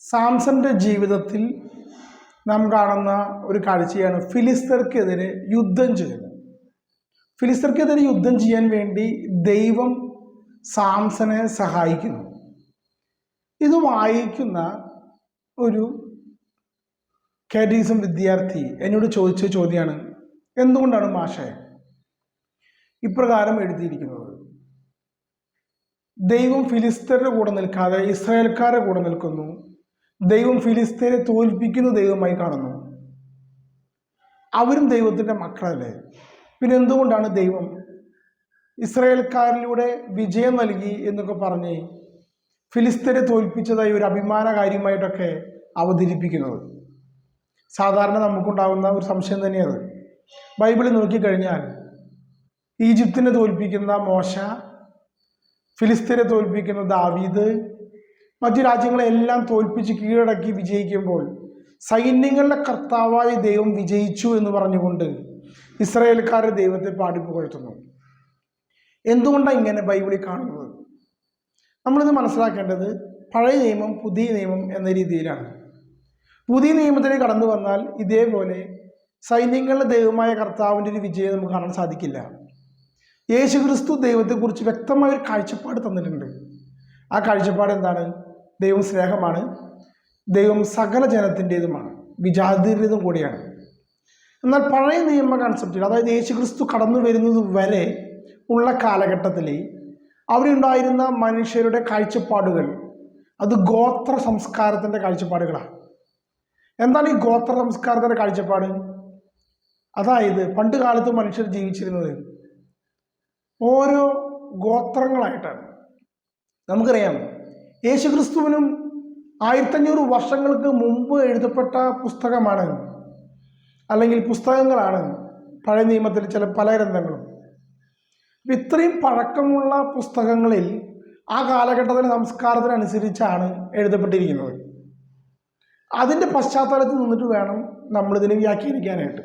സാംസന്റെ ജീവിതത്തിൽ നാം കാണുന്ന ഒരു കാഴ്ചയാണ് ഫിലിസ്തർക്കെതിരെ യുദ്ധം ചെയ്യുന്നത്. ഫിലിസ്തർക്കെതിരെ യുദ്ധം ചെയ്യാൻ വേണ്ടി ദൈവം സാംസനെ സഹായിക്കുന്നു. ഇത് വായിക്കുന്ന ഒരു കാറ്റീസം വിദ്യാർത്ഥി എന്നോട് ചോദിച്ച ചോദ്യമാണ് എന്തുകൊണ്ടാണ് മാഷെ ഇപ്രകാരം എഴുതിയിരിക്കുന്നത്? ദൈവം ഫിലിസ്തരുടെ കൂടെ നിൽക്കാതെ ഇസ്രായേൽക്കാരുടെ കൂടെ നിൽക്കുന്നു ദൈവം ഫിലിസ്തീനെ തോൽപ്പിക്കുന്ന ദൈവമായി കാണുന്നു. അവരും ദൈവത്തിന്റെ മക്കളല്ലേ? പിന്നെ എന്തുകൊണ്ടാണ് ദൈവം ഇസ്രയേൽക്കാരിലൂടെ വിജയം നൽകി എന്നൊക്കെ പറഞ്ഞ് ഫിലിസ്തീനെ തോൽപ്പിച്ചതായി ഒരു അഭിമാന കാര്യമായിട്ടൊക്കെ അവതരിപ്പിക്കുന്നത്? സാധാരണ നമുക്കുണ്ടാകുന്ന ഒരു സംശയം തന്നെയത് ബൈബിളിൽ നോക്കിക്കഴിഞ്ഞാൽ ഈജിപ്തിനെ തോൽപ്പിക്കുന്ന മോശ ഫിലിസ്തീനെ തോൽപ്പിക്കുന്ന ദാവീദ് മറ്റു രാജ്യങ്ങളെല്ലാം തോൽപ്പിച്ച് കീഴടക്കി വിജയിക്കുമ്പോൾ സൈന്യങ്ങളുടെ കർത്താവായ ദൈവം വിജയിച്ചു എന്ന് പറഞ്ഞുകൊണ്ട് ഇസ്രായേൽക്കാരെ ദൈവത്തെ പാടിപ്പുകഴ്ത്തുന്നു എന്തുകൊണ്ടാണ് ഇങ്ങനെ ബൈബിളിൽ കാണുന്നത്? നമ്മളിത് മനസ്സിലാക്കേണ്ടത് പഴയ നിയമം പുതിയ നിയമം എന്ന രീതിയിലാണ്. പുതിയ നിയമത്തിലേക്ക് കടന്നു വന്നാൽ ഇതേപോലെ സൈന്യങ്ങളുടെ ദൈവമായ കർത്താവിന്റെ ഒരു വിജയം നമുക്ക് കാണാൻ സാധിക്കില്ല. യേശുക്രിസ്തു ദൈവത്തെക്കുറിച്ച് വ്യക്തമായ ഒരു കാഴ്ചപ്പാട് തന്നിട്ടുണ്ട്. ആ കാഴ്ചപ്പാട് എന്താണ്? ദൈവം സ്നേഹമാണ്. ദൈവം സകല ജനത്തിന്റെതുമാണ്. വിജാതിന്റെതും കൂടിയാണ്. എന്നാൽ പഴയ നിയമ കൺസെപ്റ്റിൽ അതായത് യേശു ക്രിസ്തു കടന്നു വരുന്നത് വരെ ഉള്ള കാലഘട്ടത്തിൽ അവരുണ്ടായിരുന്ന മനുഷ്യരുടെ കാഴ്ചപ്പാടുകൾ അത് ഗോത്ര സംസ്കാരത്തിന്റെ കാഴ്ചപ്പാടുകളാണ്. എന്താണ് ഈ ഗോത്ര സംസ്കാരത്തിന്റെ കാഴ്ചപ്പാട്? അതായത് പണ്ട് കാലത്ത് മനുഷ്യർ ജീവിച്ചിരുന്നത് ഓരോ ഗോത്രങ്ങളായിട്ടാണ്. നമുക്കറിയാം യേശുക്രിസ്തുവിനും ആയിരത്തഞ്ഞൂറ് വർഷങ്ങൾക്ക് മുമ്പ് എഴുതപ്പെട്ട പുസ്തകമാണ്. അല്ലെങ്കിൽ പുസ്തകങ്ങളാണ് പഴയ നിയമത്തിൽ ചില പല ഗ്രന്ഥങ്ങളും. ഇത്രയും പഴക്കമുള്ള പുസ്തകങ്ങളിൽ ആ കാലഘട്ടത്തിലെ സംസ്കാരത്തിനനുസരിച്ചാണ് എഴുതപ്പെട്ടിരിക്കുന്നത്. അതിന്റെ പശ്ചാത്തലത്തിൽ നിന്നിട്ട് വേണം നമ്മളിതിനെ വ്യാഖ്യാനിക്കാനായിട്ട്.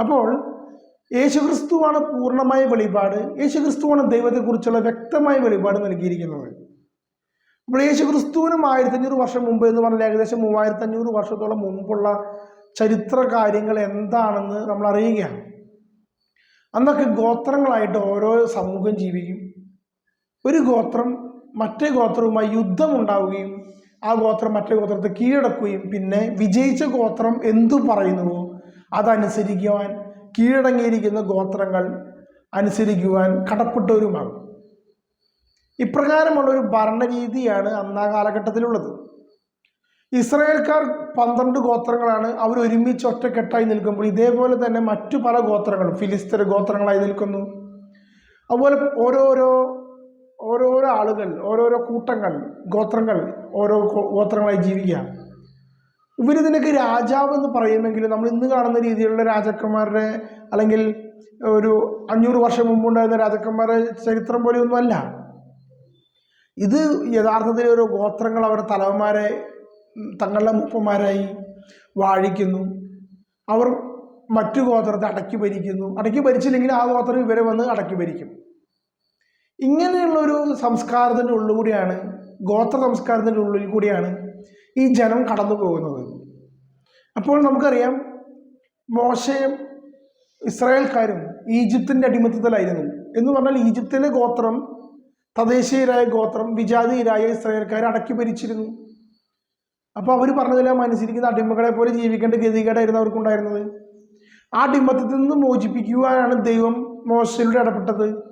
അപ്പോൾ യേശുക്രിസ്തുവാണ് പൂർണമായ വെളിപാട്. യേശുക്രിസ്തുവാണ് ദൈവത്തെക്കുറിച്ചുള്ള വ്യക്തമായ വെളിപാട് നൽകിയിരിക്കുന്നത്. അപ്പോൾ യേശുക്രിസ്തുവിനും ആയിരത്തഞ്ഞൂറ് വർഷം മുമ്പ് എന്ന് പറഞ്ഞാൽ ഏകദേശം മൂവായിരത്തഞ്ഞൂറ് വർഷത്തോളം മുമ്പുള്ള ചരിത്ര കാര്യങ്ങൾ എന്താണെന്ന് നമ്മൾ അറിയുകയാണ്. അന്നൊക്കെ ഗോത്രങ്ങളായിട്ട് ഓരോ സമൂഹം ജീവിക്കും. ഒരു ഗോത്രം മറ്റേ ഗോത്രവുമായി യുദ്ധം ഉണ്ടാവുകയും ആ ഗോത്രം മറ്റേ ഗോത്രത്തെ കീഴടക്കുകയും പിന്നെ വിജയിച്ച ഗോത്രം എന്തു പറയുന്നുവോ അതനുസരിക്കുവാൻ കീഴടങ്ങിയിരിക്കുന്ന ഗോത്രങ്ങൾ അനുസരിക്കുവാൻ കടപ്പെട്ടവരുമാകും. ഇപ്രകാരമുള്ള ഒരു ഭരണരീതിയാണ് അന്ന് ആ കാലഘട്ടത്തിലുള്ളത്. ഇസ്രായേൽക്കാർ പന്ത്രണ്ട് ഗോത്രങ്ങളാണ് അവർ ഒരുമിച്ച് ഒറ്റക്കെട്ടായി നിൽക്കുമ്പോൾ ഇതേപോലെ തന്നെ മറ്റു പല ഗോത്രങ്ങളും ഫിലിസ്തീൻ ഗോത്രങ്ങളായി നിൽക്കുന്നു. അതുപോലെ ഓരോരോ ഓരോരോ ആളുകൾ ഓരോരോ കൂട്ടങ്ങൾ ഗോത്രങ്ങൾ ഓരോ ഗോത്രങ്ങളായി ജീവിക്കുക. ഇവരിതിനൊക്കെ രാജാവ് എന്ന് പറയുമെങ്കിലും നമ്മൾ ഇന്ന് കാണുന്ന രീതിയിലുള്ള രാജാക്കന്മാരുടെ അല്ലെങ്കിൽ ഒരു അഞ്ഞൂറ് വർഷം മുമ്പുണ്ടായിരുന്ന രാജാക്കന്മാരുടെ ചരിത്രം പോലെയൊന്നുമല്ല. ഇത് യഥാർത്ഥത്തിൽ ഒരു ഗോത്രങ്ങൾ അവരുടെ തലവന്മാരെ തങ്ങളുടെ മുപ്പന്മാരായി വാഴിക്കുന്നു. അവർ മറ്റു ഗോത്രത്തെ അടക്കി ഭരിക്കുന്നു. അടക്കി ഭരിച്ചില്ലെങ്കിൽ ആ ഗോത്രം ഇവരെ വന്ന് അടക്കി ഭരിക്കും. ഇങ്ങനെയുള്ളൊരു സംസ്കാരത്തിന്റെ ഉള്ളിൽ കൂടിയാണ് ഗോത്ര സംസ്കാരത്തിന്റെ ഉള്ളിൽ കൂടിയാണ് ഈ ജനം കടന്നു പോകുന്നത്. അപ്പോൾ നമുക്കറിയാം മോശയും ഇസ്രായേൽക്കാരും ഈജിപ്തിന്റെ അടിമത്തത്തിലായിരുന്നു. എന്ന് പറഞ്ഞാൽ ഈജിപ്തിലെ ഗോത്രം തദ്ദേശീയരായ ഗോത്രം വിജാതീയരായ ഇസ്രായേൽക്കാരെ അടക്കി ഭരിച്ചിരുന്നു. അപ്പോൾ അവർ പറഞ്ഞതിലാണ് അനുസരിക്കുന്ന അടിമകളെ പോലെ ജീവിക്കേണ്ട ഗതികേടായിരുന്നു അവർക്കുണ്ടായിരുന്നത്. ആ അടിമത്തത്തിൽ നിന്ന് മോചിപ്പിക്കുവാനാണ് ദൈവം മോശയിലൂടെ ഇടപെട്ടത്.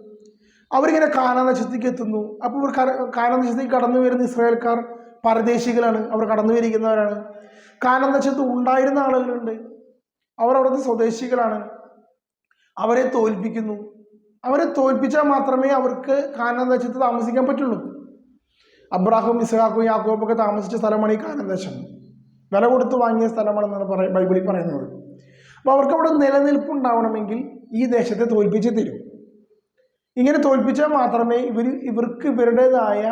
അവരിങ്ങനെ കാനാനശത്തേക്ക് എത്തുന്നു. അപ്പോൾ ഇവർ കാനാനശത്തേക്ക് കടന്നു വരുന്ന ഇസ്രായേൽക്കാർ പരദേശികളാണ്. അവർ കടന്നു വരിക്കുന്നവരാണ് കാനാനശത്ത് ഉണ്ടായിരുന്ന ആളുകളുണ്ട്. അവർ അവിടുത്തെ സ്വദേശികളാണ്. അവരെ തോൽപ്പിക്കുന്നു. അവരെ തോൽപ്പിച്ചാൽ മാത്രമേ അവർക്ക് കാനാനദേശത്ത് താമസിക്കാൻ പറ്റുള്ളൂ. അബ്രാഹും യാക്കോബും ഒക്കെ താമസിച്ച സ്ഥലമാണ് ഈ കാനാനദേശം വില കൊടുത്ത് വാങ്ങിയ സ്ഥലമാണെന്നാണ് പറയ ബൈബിളിൽ പറയുന്നത്. അപ്പോൾ അവർക്ക് അവിടെ നിലനിൽപ്പ് ഉണ്ടാവണമെങ്കിൽ ഈ ദേശത്തെ തോൽപ്പിച്ചേ തരും. ഇങ്ങനെ തോൽപ്പിച്ചാൽ മാത്രമേ ഇവർ ഇവർക്ക് ഇവരുടേതായ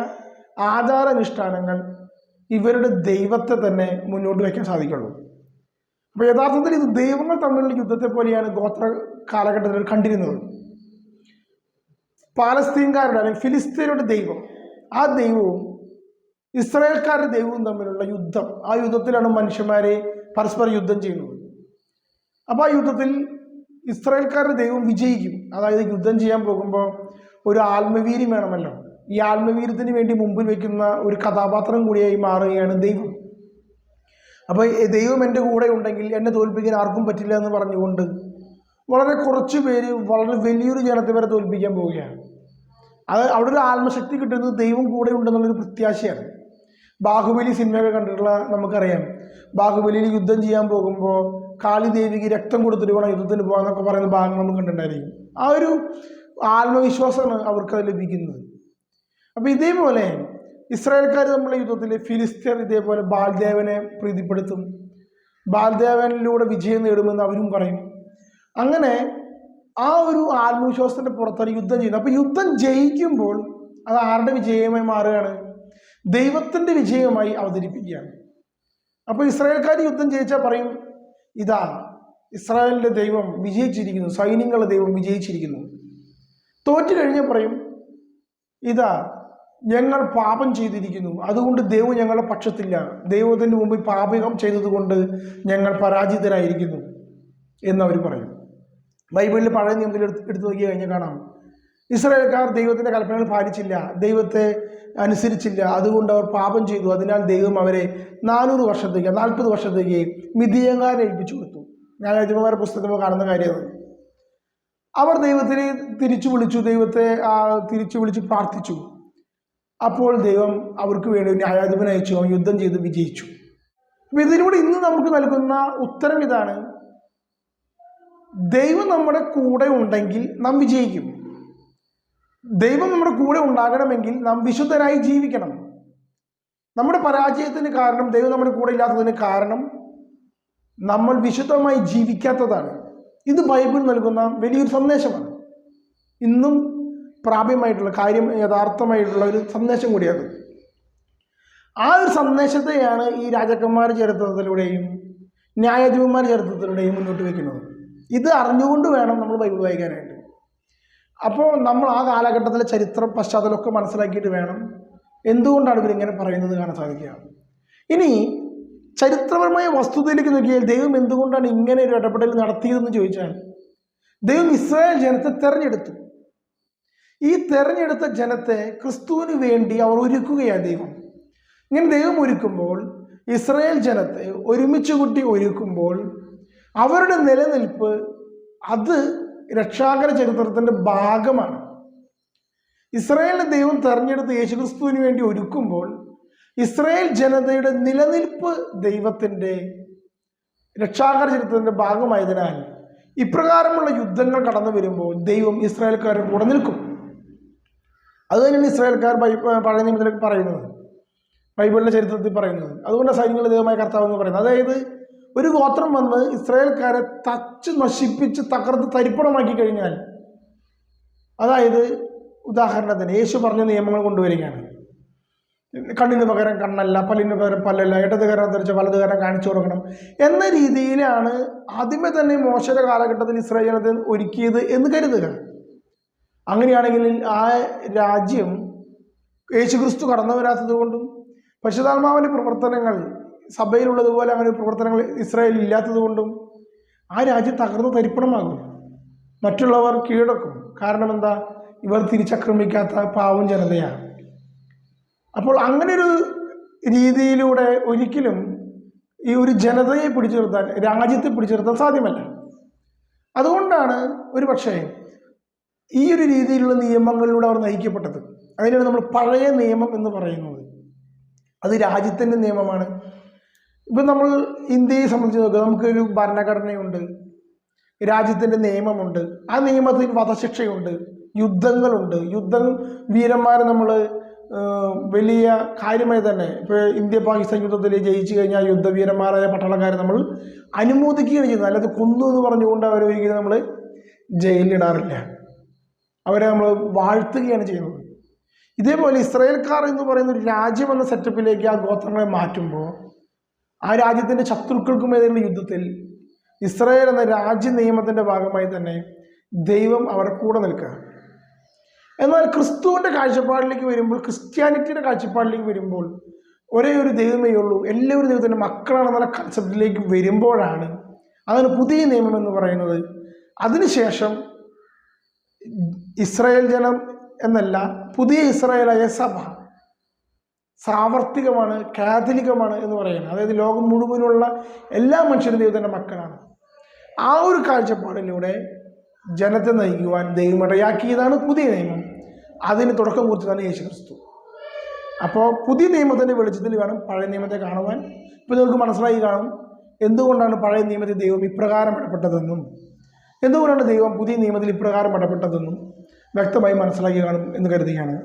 ആചാരാനുഷ്ഠാനങ്ങൾ ഇവരുടെ ദൈവത്തെ തന്നെ മുന്നോട്ട് വയ്ക്കാൻ സാധിക്കുള്ളൂ. അപ്പോൾ യഥാർത്ഥത്തിൽ ഇത് ദൈവങ്ങൾ തമ്മിലുള്ള യുദ്ധത്തെ പോലെയാണ് ഗോത്ര കാലഘട്ടത്തിൽ കണ്ടിരുന്നത്. പാലസ്തീൻകാരുടെ അല്ലെങ്കിൽ ഫിലിസ്തീനയുടെ ദൈവം. ആ ദൈവവും ഇസ്രായേൽക്കാരുടെ ദൈവവും തമ്മിലുള്ള യുദ്ധം. ആ യുദ്ധത്തിലാണ് മനുഷ്യന്മാരെ പരസ്പരം യുദ്ധം ചെയ്യുന്നത്. അപ്പോൾ ആ യുദ്ധത്തിൽ ഇസ്രായേൽക്കാരുടെ ദൈവം വിജയിക്കും. അതായത് യുദ്ധം ചെയ്യാൻ പോകുമ്പോൾ ഒരു ആത്മവീര്യം വേണമല്ലോ. ഈ ആത്മവീര്യത്തിന് വേണ്ടി മുമ്പിൽ വെക്കുന്ന ഒരു കഥാപാത്രം കൂടിയായി മാറുകയാണ് ദൈവം. അപ്പോൾ ദൈവം എന്റെ കൂടെ ഉണ്ടെങ്കിൽ എന്നെ തോൽപ്പിക്കാൻ ആർക്കും പറ്റില്ല എന്ന് പറഞ്ഞുകൊണ്ട് വളരെ കുറച്ച് പേര് വളരെ വലിയൊരു ജനത്തെ വരെ തോൽപ്പിക്കാൻ പോവുകയാണ്. അത് അവിടെ ഒരു ആത്മശക്തി കിട്ടുന്നത് ദൈവം കൂടെ ഉണ്ടെന്നുള്ളൊരു പ്രത്യാശയാണ്. ബാഹുബലി സിനിമയൊക്കെ കണ്ടിട്ടുള്ള നമുക്കറിയാം. ബാഹുബലിയിൽ യുദ്ധം ചെയ്യാൻ പോകുമ്പോൾ കാളിദേവിക്ക് രക്തം കൊടുത്തിട്ട് വേണം യുദ്ധത്തിന് പോകാന്നൊക്കെ പറയുന്ന ഭാഗം നമ്മൾ കണ്ടിട്ടുണ്ടായിരിക്കും. ആ ഒരു ആത്മവിശ്വാസമാണ് അവർക്ക് അത് ലഭിക്കുന്നത്. അപ്പോൾ ഇതേപോലെ ഇസ്രായേൽക്കാർ നമ്മളെ യുദ്ധത്തിൽ ഫിലിസ്തീർ ഇതേപോലെ ബാൽദേവനെ പ്രീതിപ്പെടുത്തും. ബാൽദേവനിലൂടെ വിജയം നേടുമെന്ന് അവരും പറയും. അങ്ങനെ ആ ഒരു ആത്മവിശ്വാസത്തിന്റെ പുറത്താണ് യുദ്ധം ചെയ്യുന്നത്. അപ്പോൾ യുദ്ധം ജയിക്കുമ്പോൾ അത് ആരുടെ വിജയമായി മാറുകയാണ്? ദൈവത്തിന്റെ വിജയമായി അവതരിപ്പിക്കുകയാണ്. അപ്പോൾ ഇസ്രായേൽക്കാർ യുദ്ധം ജയിച്ചാൽ പറയും ഇതാ ഇസ്രായേലിന്റെ ദൈവം വിജയിച്ചിരിക്കുന്നു സൈന്യങ്ങളുടെ ദൈവം വിജയിച്ചിരിക്കുന്നു. തോറ്റു കഴിഞ്ഞാൽ പറയും ഇതാ ഞങ്ങൾ പാപം ചെയ്തിരിക്കുന്നു. അതുകൊണ്ട് ദൈവം ഞങ്ങളുടെ പക്ഷത്തില്ല. ദൈവത്തിന്റെ മുമ്പിൽ പാപകം ചെയ്തതുകൊണ്ട് ഞങ്ങൾ പരാജിതരായിരിക്കുന്നു. എന്നവർ പറയും. ബൈബിളിൽ പഴയ നിയമത്തിൽ എടുത്ത് നോക്കി കഴിഞ്ഞാൽ കാണാം. ഇസ്രായേൽക്കാർ ദൈവത്തിന്റെ കൽപ്പനകൾ പാലിച്ചില്ല ദൈവത്തെ അനുസരിച്ചില്ല. അതുകൊണ്ട് അവർ പാപം ചെയ്തു. അതിനാൽ ദൈവം അവരെ നാനൂറ് വർഷത്തേക്ക് നാൽപ്പത് വർഷത്തേക്ക് മിതിയങ്കാരെ ഏൽപ്പിച്ചു കൊടുത്തു. ന്യായാധിപന്മാരുടെ പുസ്തകത്തിൽ കാണുന്ന കാര്യമാണ് അവർ ദൈവത്തിനെ തിരിച്ചു വിളിച്ചു ദൈവത്തെ തിരിച്ചു വിളിച്ച് പ്രാർത്ഥിച്ചു. അപ്പോൾ ദൈവം അവർക്ക് വേണ്ടി ന്യായാധിപനയച്ചു അവൻ യുദ്ധം ചെയ്ത് വിജയിച്ചു. അപ്പം ഇതിലൂടെ ഇന്ന് നമുക്ക് നൽകുന്ന ഉത്തരം ഇതാണ്. ദൈവം നമ്മുടെ കൂടെ ഉണ്ടെങ്കിൽ നാം വിജയിക്കും. ദൈവം നമ്മുടെ കൂടെ ഉണ്ടാകണമെങ്കിൽ നാം വിശുദ്ധരായി ജീവിക്കണം. നമ്മുടെ പരാജയത്തിന് കാരണം ദൈവം നമ്മുടെ കൂടെ ഇല്ലാത്തതിന് കാരണം നമ്മൾ വിശുദ്ധമായി ജീവിക്കാത്തതാണ്. ഇത് ബൈബിൾ നൽകുന്ന വലിയൊരു സന്ദേശമാണ്. ഇന്നും പ്രാപ്യമായിട്ടുള്ള കാര്യം യഥാർത്ഥമായിട്ടുള്ള ഒരു സന്ദേശം കൂടിയത് ആ ഒരു സന്ദേശത്തെയാണ് ഈ രാജാക്കന്മാർ ചരിത്രത്തിലൂടെയും ന്യായാധിപന്മാർ ചരിത്രത്തിലൂടെയും മുന്നോട്ട് വയ്ക്കുന്നത്. ഇത് അറിഞ്ഞുകൊണ്ട് വേണം നമ്മൾ ബൈബിൾ വായിക്കാനായിട്ട്. അപ്പോൾ നമ്മൾ ആ കാലഘട്ടത്തിലെ ചരിത്രം പശ്ചാത്തലമൊക്കെ മനസ്സിലാക്കിയിട്ട് വേണം എന്തുകൊണ്ടാണ് ഇവരിങ്ങനെ പറയുന്നത് കാണാൻ സാധിക്കുക? ഇനി ചരിത്രപരമായ വസ്തുതയിലേക്ക് നോക്കിയാൽ ദൈവം എന്തുകൊണ്ടാണ് ഇങ്ങനെ ഒരു ഇടപെടൽ നടത്തിയതെന്ന് ചോദിച്ചാൽ ദൈവം ഇസ്രായേൽ ജനത്തെ തെരഞ്ഞെടുത്തു. ഈ തെരഞ്ഞെടുത്ത ജനത്തെ ക്രിസ്തുവിന് വേണ്ടി അവർ ഒരുക്കുകയാണ് ദൈവം. ഇങ്ങനെ ദൈവം ഒരുക്കുമ്പോൾ ഇസ്രായേൽ ജനത്തെ ഒരുമിച്ച് കൂട്ടി ഒരുക്കുമ്പോൾ അവരുടെ നിലനിൽപ്പ് അത് രക്ഷാകര ചരിത്രത്തിന്റെ ഭാഗമാണ്. ഇസ്രായേലിനെ ദൈവം തെരഞ്ഞെടുത്ത് യേശുക്രിസ്തുവിന് വേണ്ടി ഒരുക്കുമ്പോൾ ഇസ്രായേൽ ജനതയുടെ നിലനിൽപ്പ് ദൈവത്തിന്റെ രക്ഷാകര ചരിത്രത്തിന്റെ ഭാഗമായതിനാൽ ഇപ്രകാരമുള്ള യുദ്ധങ്ങൾ കടന്നു വരുമ്പോൾ ദൈവം ഇസ്രായേൽക്കാരുടെ കൂടെ നിൽക്കും. അത് തന്നെയാണ് ഇസ്രായേൽക്കാർ പഴയ നിയമത്തിലേക്ക് പറയുന്നത്. ബൈബിളിന്റെ ചരിത്രത്തിൽ പറയുന്നത്. അതുകൊണ്ട് സൈന്യങ്ങളുടെ ദൈവമായ കർത്താവ് എന്ന് പറയുന്നത്. അതായത് ഒരു ഗോത്രം വന്ന് ഇസ്രായേൽക്കാരെ തച്ച് നശിപ്പിച്ച് തകർത്ത് തരിപ്പണമാക്കി കഴിഞ്ഞാൽ അതായത് ഉദാഹരണത്തിന് യേശു പറഞ്ഞ നിയമങ്ങൾ കൊണ്ടുവരികയാണ്. കണ്ണിന് പകരം കണ്ണല്ല പല്ലിന് പകരം പല്ലല്ല ഇടത് കരം തെറിച്ച് വലത് കരം കാണിച്ചു കൊടുക്കണം എന്ന രീതിയിലാണ് ആദ്യമേ തന്നെ മോശയുടെ കാലഘട്ടത്തിൽ ഇസ്രായേലത്തെ ഒരുക്കിയത് എന്ന് കരുതുക. അങ്ങനെയാണെങ്കിൽ ആ രാജ്യം യേശുക്രിസ്തു കടന്നു വരാത്തത് കൊണ്ടും പശുതാത്മാവിന്റെ പ്രവർത്തനങ്ങൾ സഭയിലുള്ളതുപോലെ അങ്ങനെ പ്രവർത്തനങ്ങൾ ഇസ്രായേലിൽ ഇല്ലാത്തതുകൊണ്ടും ആ രാജ്യം തകർന്ന് തരിപ്പണമാകും. മറ്റുള്ളവർ കീഴടക്കും. കാരണം എന്താ? ഇവർ തിരിച്ചക്രമിക്കാത്ത പാവം ജനതയാണ്. അപ്പോൾ അങ്ങനെ ഒരു രീതിയിലൂടെ ഒരിക്കലും ഈ ഒരു ജനതയെ പിടിച്ചു നിർത്താൻ രാജ്യത്തെ പിടിച്ചു നിർത്താൻ സാധ്യമല്ല. അതുകൊണ്ടാണ് ഒരു പക്ഷേ ഈ ഒരു രീതിയിലുള്ള നിയമങ്ങളിലൂടെ അവർ നയിക്കപ്പെട്ടത്. അതിനാണ് നമ്മൾ പഴയ നിയമം എന്ന് പറയുന്നത്. അത് രാജ്യത്തിന്റെ നിയമമാണ്. ഇപ്പം നമ്മൾ ഇന്ത്യയെ സംബന്ധിച്ച് നോക്കുക നമുക്കൊരു ഭരണഘടനയുണ്ട് രാജ്യത്തിന്റെ നിയമമുണ്ട് ആ നിയമത്തിൽ വധശിക്ഷയുണ്ട് യുദ്ധങ്ങളുണ്ട് യുദ്ധം വീരന്മാരെ നമ്മൾ വലിയ കാര്യമായി തന്നെ ഇപ്പോൾ ഇന്ത്യ പാകിസ്ഥാൻ യുദ്ധത്തിൽ ജയിച്ചു കഴിഞ്ഞാൽ യുദ്ധവീരന്മാരായ പട്ടാളക്കാരെ നമ്മൾ അനുമോദിക്കുകയാണ് ചെയ്യുന്നത്. അല്ലാതെ കൊന്നു എന്ന് പറഞ്ഞുകൊണ്ട് അവരെ ഒരിക്കലും നമ്മൾ ജയിലിലിടാറില്ല. അവരെ നമ്മൾ വാഴ്ത്തുകയാണ് ചെയ്യുന്നത്. ഇതേപോലെ ഇസ്രയേൽക്കാർ എന്ന് പറയുന്ന ഒരു രാജ്യം എന്ന സെറ്റപ്പിലേക്ക് ആ ഗോത്രങ്ങളെ മാറ്റുമ്പോൾ ആ രാജ്യത്തിന്റെ ശത്രുക്കൾക്കുമെതിരെയുള്ള യുദ്ധത്തിൽ ഇസ്രായേൽ എന്ന രാജ്യ നിയമത്തിന്റെ ഭാഗമായി തന്നെ ദൈവം അവരുടെ കൂടെ നിൽക്കുക. എന്നാൽ ക്രിസ്തുവിന്റെ കാഴ്ചപ്പാടിലേക്ക് വരുമ്പോൾ ക്രിസ്ത്യാനിറ്റിയുടെ കാഴ്ചപ്പാടിലേക്ക് വരുമ്പോൾ ഒരേ ഒരു ദൈവമേ ഉള്ളൂ. എല്ലാവരും ദൈവത്തിന്റെ മക്കളാണെന്നുള്ള കൺസെപ്റ്റിലേക്ക് വരുമ്പോഴാണ് അതാണ് പുതിയ നിയമം എന്ന് പറയുന്നത്. അതിനുശേഷം ഇസ്രായേൽ ജനം എന്നല്ല പുതിയ ഇസ്രായേലായ സഭ സാർവത്രികമാണ് കാഥലികമാണ് എന്ന് പറയുന്നത്. അതായത് ലോകം മുഴുവനുള്ള എല്ലാ മനുഷ്യരും ദൈവത്തിന്റെ മക്കളാണ്. ആ ഒരു കാഴ്ചപ്പാടിലൂടെ ജനത്തെ നയിക്കുവാൻ ദൈവം ഇടയാക്കിയതാണ് പുതിയ നിയമം. അതിന് തുടക്കം കുറിച്ചതാണ് യേശു ക്രിസ്തു അപ്പോൾ പുതിയ നിയമത്തിന്റെ വെളിച്ചത്തിൽ വേണം പഴയ നിയമത്തെ കാണുവാൻ. ഇപ്പോൾ നിങ്ങൾക്ക് മനസ്സിലായി കാണും. എന്തുകൊണ്ടാണ് പഴയ നിയമത്തിൽ ദൈവം ഇപ്രകാരം ഇടപെട്ടതെന്നും? എന്തുകൊണ്ടാണ് ദൈവം പുതിയ നിയമത്തിൽ ഇപ്രകാരം ഇടപെട്ടതെന്നും വ്യക്തമായി മനസ്സിലാക്കി കാണും എന്ന് കരുതുകയാണ്.